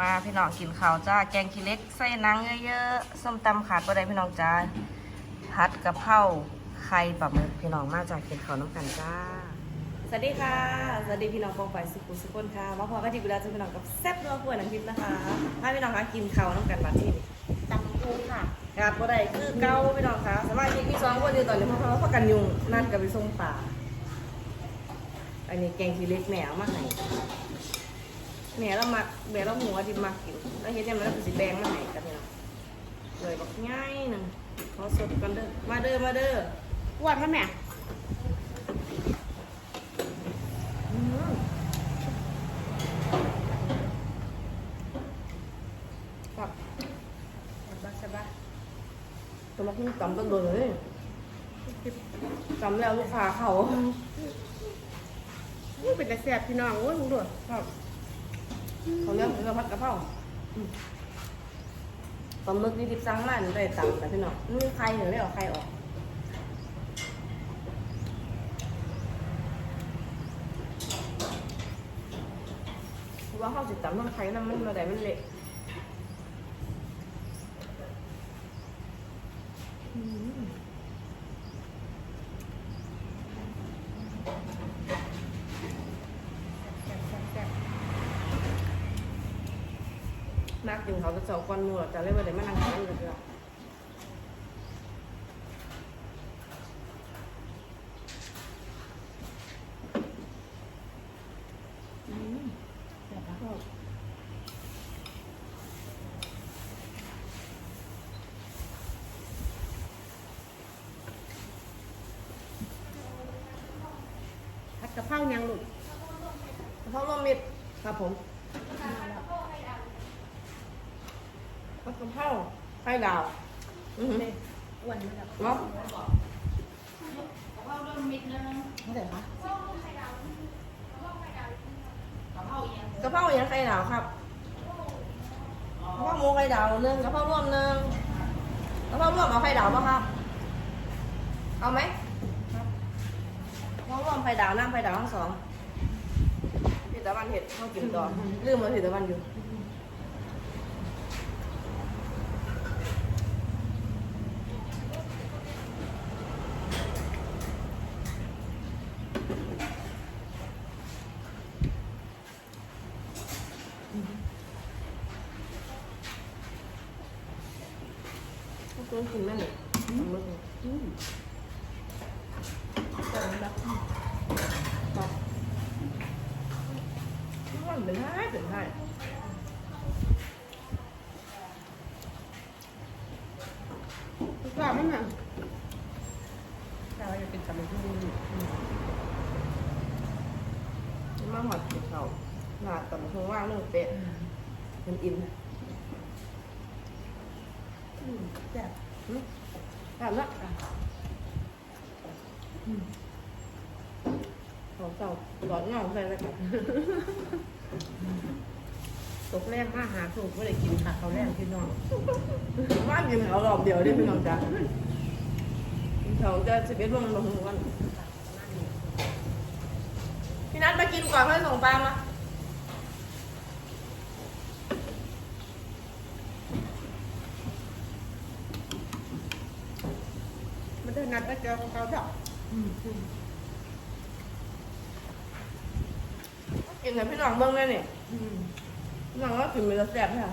มาพี่น้องกินข้าวจ้า แกงขี้เหล็กใส่หนังเยอะๆ ส้มตำขาดบ่ได้พี่น้องจ้าผัดกะเพราไข่ปลาหมึกพี่น้องมาจากกินข้าวน้ำกันจ้า สวัสดีค่ะ สวัสดีพี่น้องปองฝ่ายสุขุมสุขคนค่ะมาพอกันที่เวลาจะพี่น้องกับแซ่บนัวป่วยหนังทิพย์นะคะถ้าพี่น้องคะกินข้าวน้ำกันบัดนี้ตำปูค่ะขาดบ่ได้คือเก่าพี่น้องคะสามารถมีสองคนอยู่ตอนนี้เพราะเขาพักกันยุงนัดกันไปส่งป่าอันนี้แกงขี้เหล็กแหนวมาให้แหน วเรามักแหนวเราหัวที่มักกินแล้วเฮ็ดยังไงเราก็สิแบ่งมาให้กันพี่น้องเลยบอกง่ายหนึงขอสดกันเด้อ มาเด้อ มาเด้ออ้วนไหมแม่ครับบักสบายตัวมาขึ้นตำต้นโดนเลยตำแล้วลูกค้าเขานี่เป็นแต่แซ่บพี่น้องโอ้ยมึงดูครับ เขาเรียกเรือผัดกะเพราอืมปลาหมึกนี่ดิบสั่งมาหนูได้ตำแต่พี่น้องนี่ใครหนูได้ออกใครออกว่าเขาสิตำต้องใครน้ำมันมาได้มันเละอืม แซ่บแซ่บแซ่บ นักกิน เขาจะเจาะควันหมูหรอกจะเรียกว่าเดี๋ยวมานั่งทานกันเถอะอืมแซ่บครับผัดกะเพรายังลูกกะเพราร่วมมิตรครับผมผัดกะเพราไข่ ดาวอือหือนี่อ้วนไหมครับเนาะไม่ได้ปะกะเพราอย่างไข่ดาวครับกะเพราหมูไข่ดาวหนึ่งกะเพราร่วมหนึ่งกะเพราร่วมเอาไข่ดาวป่ะครับ เอาไหมกะเพราร่วมไข่ดาวน้ำไข่ดาวทั้งสองผิดตะวันเห็ดข้าวกินต่อลืมเลยผิดตะวันอยู่ ต้องกินแม่เลยมึกอืมแซ่บแล้วครับมันเป็นให้เป็นให้กรอบไหมแม่แต่ว่าจะเป็นตำปูมาหอดกินเขาหนาต่ำคงว่างเรื่องเป็ดมันอิ่มอืมแซ่บ ถามละ ของเจ้าหลอดเงาใส่แล้วกันตกแรงมาหาถูกไม่ได้กินค่ะเขาแรงพี่น้องว่านกินเอารอบเดียวได้พี่น้องจ้ะเขาจะสิบเอ็ดโมงลงวันพี่นัทมากินก่อนค่อยส่งปลามามันจะนัดไปเจอของเขาดอ กกินกับพี่น้องเบิ้งเลยนี่อืมพี่น้องก็กินไปแล้วแซ่บใช่ไหม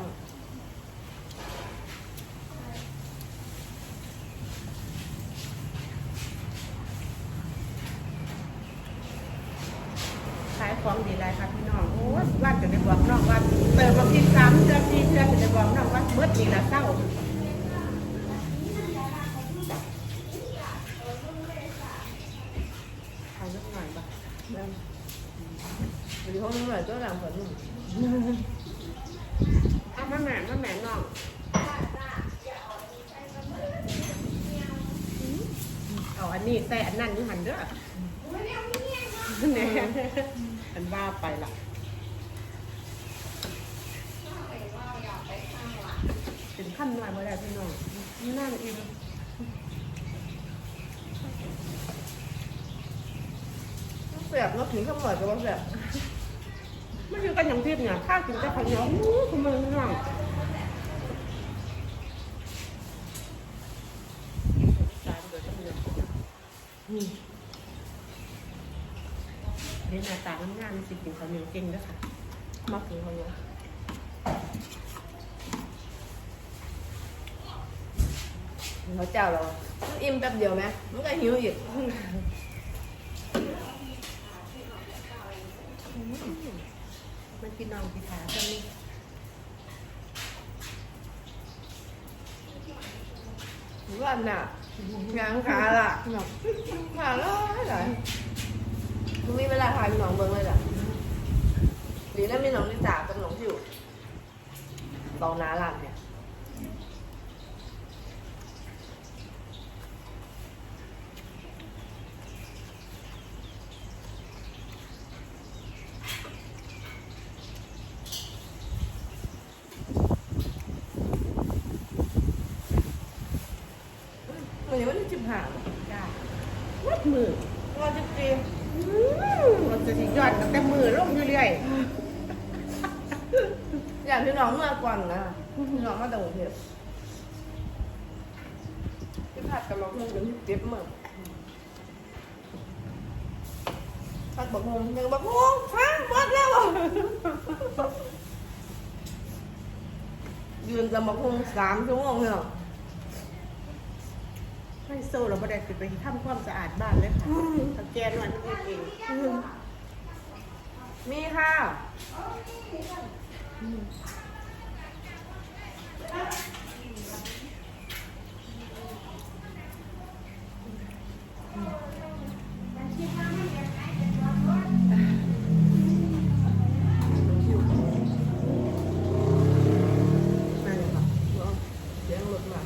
ขายของดีไรครับพี่น้อง โอ้ยว่าจะได้บอกน้องว่า เติมมาพิมพ์สามเดือนสี่เดือนจะได้บอกน้องว่าเมื่อนี้ละเศร้า ทานสักหน่อยป่ะเริ่ม วันนี้เขาหน่อยก็หลังฝนหนึ่งเอามาแม่มาแม่น้องเอาอันนี้แต่อันนั้นอยู่หันเด้อเนี่ยอันว่าไปละเป็นขั้นหน่อยมาแล้วพี่น้องนี่น่าจะอิ่มแซ่บเนาะถึงข้าวหน่อยก็ว่าแซ่บไม่อยู่ กันอย่างทิพย์เนี่ยข้าวกินแต่ข้าวเหนียวอู้คุณมึงน้องสามเดือนต้องเดือนอืมเรียนหน้าตางงามๆสิกินข้าวเหนียวเก่งด้วยค่ะมักกินคนเดียวเขาเจ้าเราอิ่มแป๊บเดียวไหมมันก็หิวอีก พี่น้องกินขาคนนี้หรือว่าน่ะงานขาล่ะขาล่ะไหนมึงมีเวลาถ่ายพี่น้องเบิ้งเลยล่ะดีแล้วมีน้องนิสาเป็น้องผิวตองน้าหลังเนี่ยวันนี้วันที่สิบห้า จ้าวัดมือ วันที่สี่ เราจะสิยอดตั้งแต่มือลงเรื่อยอยากพี่น้องเมื่อก่อนนะพี่น้องมาแต่กรุงเทพที่ผัดกับเราคงเป็นเจ็บมือผัดบักฮงยังบักฮงฟังหมดแล้วอะยืนกับบักฮงสามชั่วโมงเลยเหรอๆให้โซ่เราไม่ได้ไปทำความสะอาดบ้านเลยค่ะตะแกรงมันเอง มีค่ะ มาเลยค่ะ เลี้ยงรถมา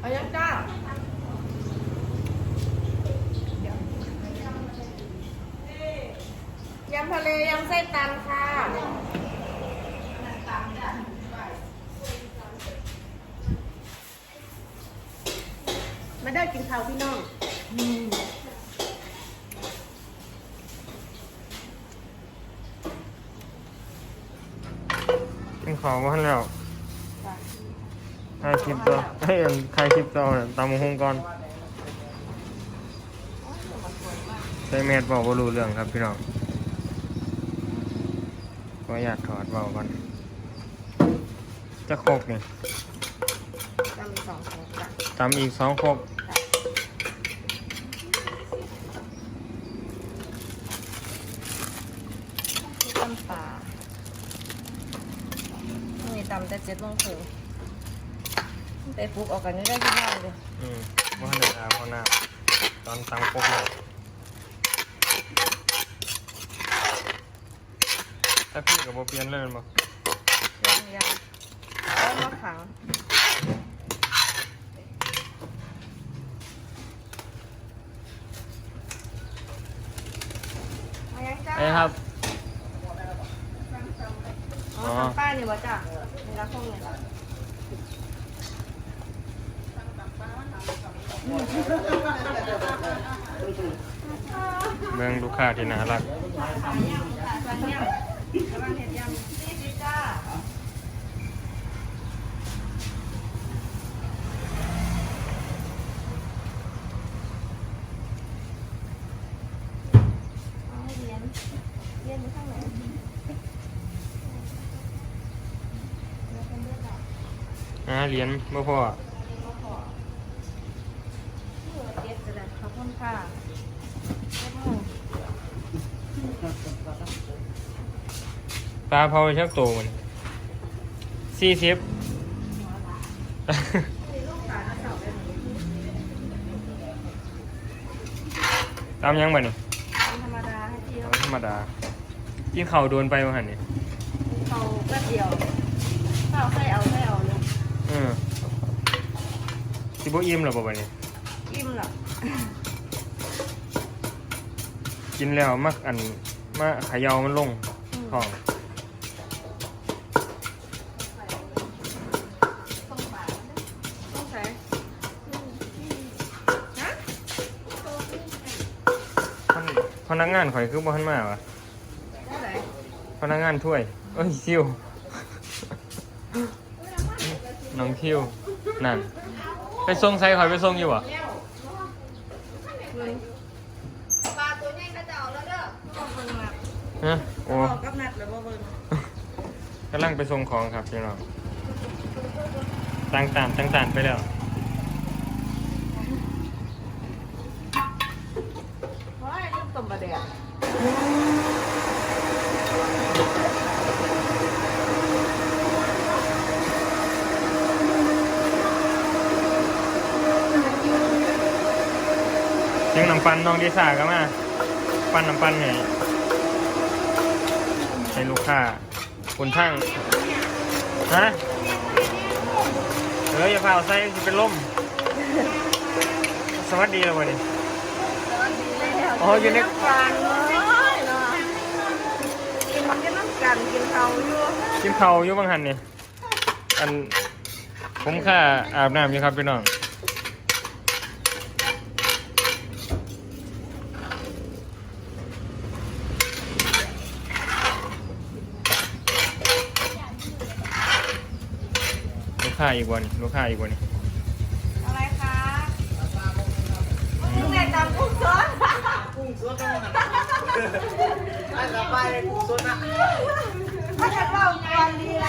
เอายังจ้ายำทะเลยำไส้ตันค่ะ มาได้กินข้าวพี่น้องกินของมาแล้วถ่ายคลิปต่อเฮ้ยอันถ่ายคลิปต่อเนี่ยตามมงคงก่อนใส่แมสบอกว่ารู้เรื่องครับพี่น้อง ก็อยากถอดเบาก่อนจะโคกเนี่ยจำสองสองจ้ะตามอีกสองโคกที่ตำป่านี่ตำแต่เจ็ดโมงครึ่งไปปลุกออกกันนี่ได้ที่บ้านเลยอืมว่าให้อาพอหน้าตอนตังโคกเลย ถ้าพี่กับโบเปลี่ยนเลยแม่นบ่ยังยังแล้วมาขังมายังจ้าไอ้ครับ อ๋อทำป้ายนี่วะจ้ะนี่รักพวกนี้ละเมืองลูกค้าที่น่ารัก สั่งยำสั่งยำ กำลังเห็นยำนี่สิจ้าเอาให้เรียนเรียนอยู่ข้างไหนเรียนเป็นเลือดออกอ่าเหรียญบ่พอ ก็พอเพื่อเจ็ดจะได้ขอบคุณค่ะเจ็ดหมื่น ปลาเผาชักโตมันสี่สิบมีลูกสาวกระเสอบแบบนี้ตามยังบ่นี่ทำธรรมดาให้พี่ตาเขามธรรมดากินข้าวโดนไปมาหันนี่เขาแป๊บเดียวถ้าเอาใส่เอาใส่เอาเลยเออสิบ่อิ่มหรอบ่บัดนี้อิ่มหรอกินแล้วมักอันมาเขยาวมันลงอืมห้องต้อง พนักงานข่อยคือบ่ทันมาวะเท่าไหร่พนักงานถ้วย เอ้ยคิว น้องคิว นั่น ไปส่งใส่ข่อยไปส่งอยู่บ่มึงปลาตัวใหญ่ก็จะเอาแล้วเด้อต้องเบิ่งมาฮะโอ้บอกกับนัดเลยว่าเบิ่งกำลังไปส่งของครับพี่น้องต่างต่างต่างต่างไปแล้ว เพราะไอ้ลูกต้ม ปลาแดกเสียงน้ำปันน้องดีซ่าก็มา ปั้นน้ำปันให้ให้ลูกค้าคุณทั้งฮะเฮ้ยอย่าพาเอาใส่สิเป็นลมสวัสดีแล้ววันนี้ อ๋ออยู่ในน้ำกันเลยเนาะกินกินน้ำกันกินเขาอยู่กินเขาวอยู่บางหันนี่อันผมค่าอาบน้ำอยู่ครับพี่น้องลูกค้าอีกวันลูกค้าอีกวันอะไรคะมึงแม่ตำกุ้งสด กุ้งสดต้องมันอันต่อไปกุ้งสดนะถ้าจะเล่าก่อนดีไร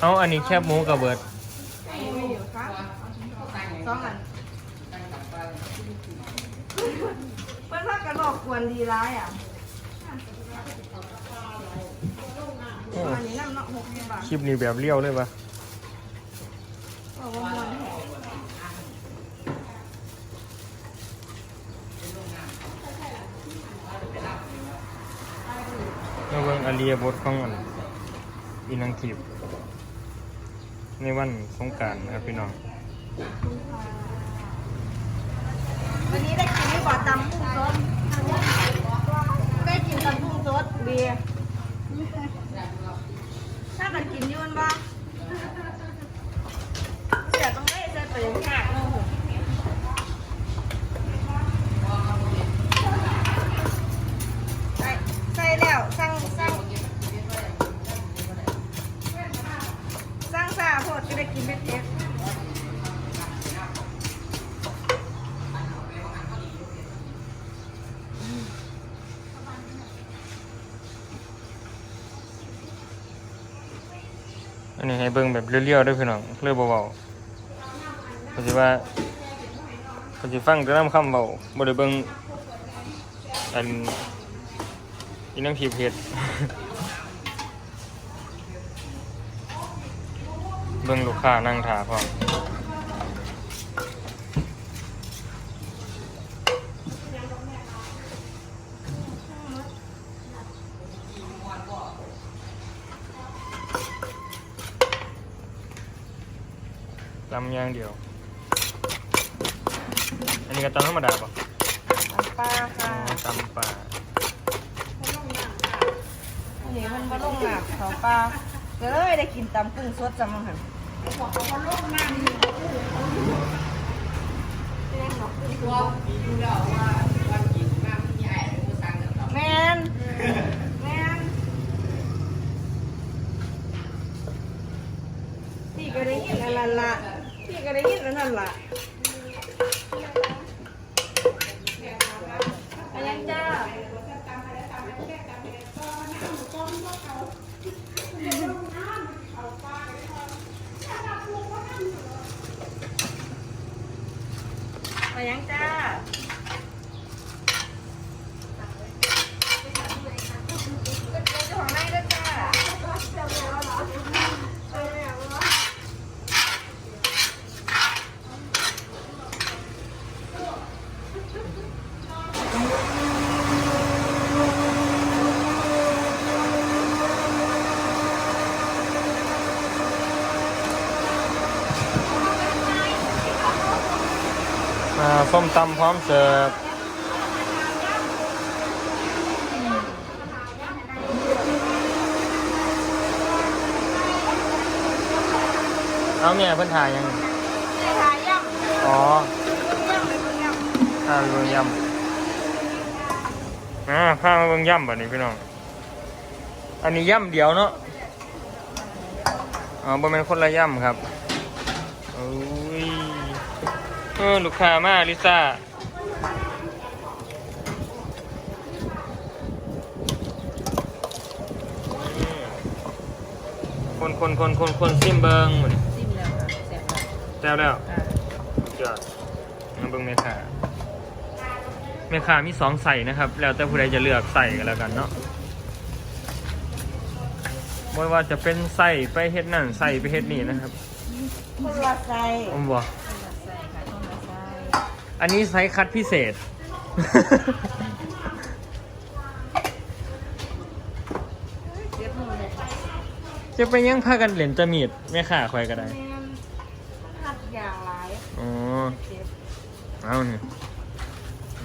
เอาอันนี้แคบหมูกับเบิร์ดสองอันเพื่อนว่ากันบอกควรดีร้ายอะ อ้อันนี้น้ำเนาะหกสิบบาทคลิปนี้แบบเลี้ยวเลยปะบอกว่ามวนแหงมาเบิ่งอาเรียบทของอันอีนังคลิปในวันสงกรารนะครับพี่น้องวันนี้ได้กินไม่กว่าตำกุ้งสดได้กินตำกุ้งสดเบียร์ ถ้ากันกินยืนบ้างเสียต้องได้จะตื่นหากเนาะใส่ใส่แล้วสั่ง อันนี้ให้เบิ่งแบบเรียวๆด้วยพี่น้องเรียวเบาๆก็สิว่าก็สิฟังแต่นำคำเบาบ่ได้เบิ่งอันอีนังผิวเผ็ดเบิ่งลูกค้านั่งท่าพร้อมำอย่างเดียว อันนี้ก็ตำธรรมดาป่ะน้ำปลาอ๋อค่ะตำปลาอันนี้มันมาลงหนักเขาปลาก็เลยได้กินตำกุ้งสดจำมังหันแมนแมนพี่ก็ได้ยินอันนั้นละพี่ ก็ได้ยินอันนั้นละอันยังจ้า ไปยังจ้าเจ้าของไร่ด้วยจ้า อ่า ส้มตำพร้อมเสิร์ฟเอาเนี่ยเพิ่นถ่ายยังนี่ค่ะย่ำอ๋อย่ำเลยคุณย่ำข้าวเบิ่งยำอ่าข้าวเบิ่งยำแบบนี้พี่น้อง อันนี้ย่ำเดียวเนาะ อ๋อบ่แม่นคนละย่ำครับ โอ้ย เออลูกค้ามาลิซ่าคนคนคนคนคนซิมเบิงหมดจิ้มแล้วค่ะแซ่บแล้วแล้วแล้วค่ะสุดยอดมาเบิ่งแม่ค้าแม่ค้ามีสองใส่นะครับ แล้วแต่ผู้ใดจะเลือกใส่กันแล้วกันเนาะไม่ว่าจะเป็นใส่ไปเฮ็ดนั่นใส่ไปเฮ็ดนี่นะครับคนละไส้ผมบอก คนละไส้ค่ะคนละไส้ อันนี้ไซส์คัดพิเศษเรียบมือเลยค่ะจะไปยังพากันเหรียญตะมีดแม่ค้าคอยก็ได้แม่นผัดอย่างไรอ๋อ เจ็บเอาเนี่ย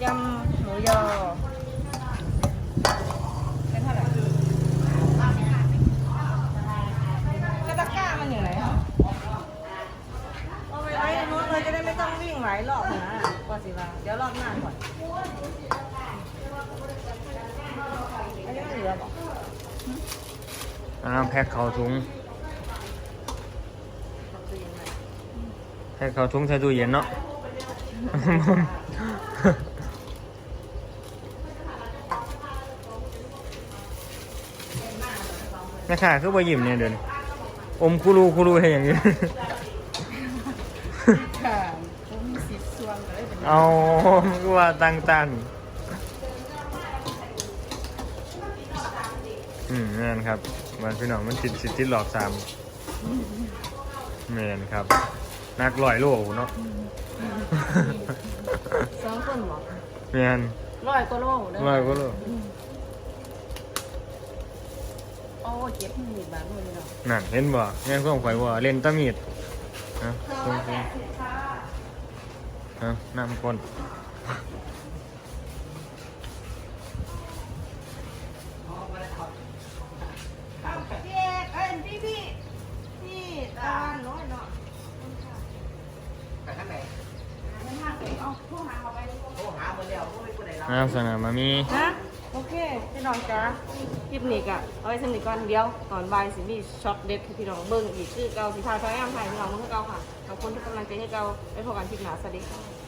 ยำหมูยอเป็นเท่าไหร่กระตะกร้ามันอยู่ไหนคะเอาไปไว้ในนู้นเลยจะได้ไม่ต้องวิ่งหลายรอบนะก่อนสิว่าเดี๋ยวรอบหน้าก่อนอันนี้มันเหลือบอก อ่า แพ็คเข้าถุงแพ็คเข้าถุงใส่ตู้เย็นเนาะแม่ค้าคือบ่ยิ้มเนี่ยเดินอมคูรูคูรูให้อย่างนี้ ค่ะผมมีสิทธิ์สวนก็เลยเป็นเอาคือว่าตังตันอืมนั่นครับ มันพี่น้องมันติดสิทธิหลอกสามแมนครับนักลอยโลกเนาะสองคนบอกแมนร้อยกว่าโลเด้ลอยก็โลกโอ้เจ็บมือบาดมือเนาะนั่นเห็นบ่แม่นความข่อยบ่เล่นตะมีดฮะคงคงฮะน้ำก้น พี่เอกเอ้ยพี่พี่พี่ตาลน้อยเนาะ ไปทางไหน เอาพวกหางเอาไป โทรหาหมดแล้วบ่มีผู้ใดรับ น้ำสนามมามีฮะโอเคพี่น้องจ้าคลิปนี้ก็เอาไว้สนิทก่อนเดียวก่อนบ่ายสิมีช็อตเด็ดให้พี่น้องเบิ่งอีกคือเก่าสิพาพยายามถ่ายพี่น้องเมื่อเก่าค่ะขอบคุณทุกกำลังใจให้เก่าไปพบกันคลิปหน้าสวัสดีค่ะ